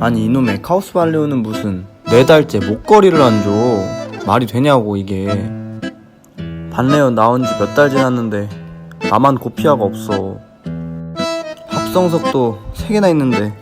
아니 이놈의 카오스 발레오는 무슨 네 달째 목걸이를 안 줘. 말이 되냐고 이게. 발레오 나온 지 몇 달 지났는데 나만 고피아가 없어. 합성석도 세 개나 있는데